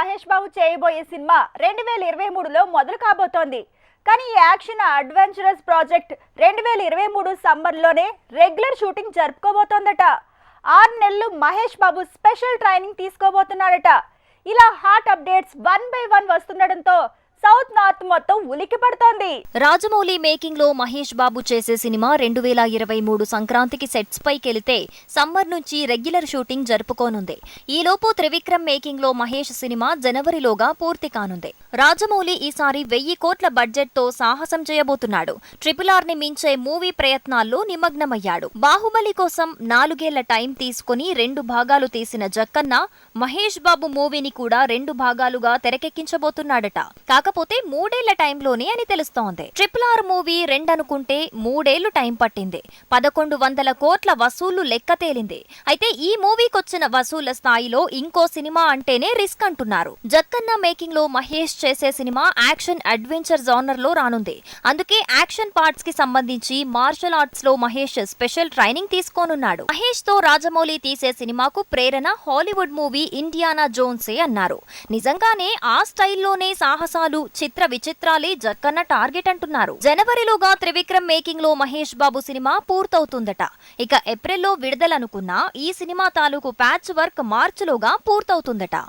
మహేష్ బాబు చేయబోయే సినిమా రెండు వేల ఇరవై మూడులో మొదలు కాబోతోంది. కానీ ఈ యాక్షన్ అడ్వెంచరస్ ప్రాజెక్ట్ రెండు వేల ఇరవై మూడు సమ్మర్లోనే రెగ్యులర్ షూటింగ్ జరుపుకోబోతోందట. ఆరు నెలలు మహేష్ బాబు స్పెషల్ ట్రైనింగ్ తీసుకోబోతున్నాడట. ఇలా hot updates one by one వస్తుండటంతో south north మొత్తం ఉలికి పడుతోంది. రాజమౌళి మేకింగ్లో మహేష్ బాబు చేసే సినిమా రెండు వేల ఇరవై మూడు సంక్రాంతికి సెట్స్ పైకెళితే సమ్మర్ నుంచి రెగ్యులర్ షూటింగ్ జరుపుకోనుంది. ఈలోపు త్రివిక్రమ్ మేకింగ్లో మహేష్ సినిమా జనవరిలోగా పూర్తి కానుంది. రాజమౌళి ఈసారి వెయ్యి కోట్ల బడ్జెట్తో సాహసం చేయబోతున్నాడు. ట్రిపుల్ ఆర్ని మించే మూవీ ప్రయత్నాల్లో నిమగ్నమయ్యాడు. బాహుబలి కోసం నాలుగేళ్ళ టైం తీసుకుని రెండు భాగాలు తీసిన జక్కన్న మహేష్ బాబు మూవీని కూడా రెండు భాగాలుగా తెరకెక్కించబోతున్నాడట. కాకపోతే మూడేళ్ళ టైంలోనే అని తెలుస్తోంది. ట్రిపుల్ ఆర్ మూవీ రెండనుకుంటే మూడేళ్ళు టైం పట్టింది. పదకొండు వందల కోట్ల వసూళ్ళు లెక్క తేలింది. అయితే ఈ మూవీకొచ్చిన వసూళ్ళ స్థాయిలో ఇంకో సినిమా అంటేనే రిస్క్ అంటున్నారు. జక్కన్న మేకింగ్లో మహేష్ చేసే సినిమా యాక్షన్ అడ్వెంచర్ జోనర్లో రానుంది. అందుకే యాక్షన్ పార్ట్స్కి సంబంధించి మార్షల్ ఆర్ట్స్లో మహేష్ స్పెషల్ ట్రైనింగ్ తీసుకోనున్నాడు. మహేష్తో రాజమౌళి తీసే సినిమాకు ప్రేరణ హాలీవుడ్ మూవీ ఇండియానా జోన్సే అన్నారు. నిజంగానే ఆ స్టైల్లోనే సాహసాలు చిత్ర విచిత్రాలే జక్కన్న టార్గెట్ అంటున్నారు. జనవరిలోగా త్రివిక్రమ్ మేకింగ్లో మహేష్ బాబు సినిమా పూర్తవుతుందట. ఇక ఏప్రిల్లో విడుదలనుకున్న ఈ సినిమా తాలూకు ప్యాచ్ వర్క్ మార్చిలోగా పూర్తవుతుందట.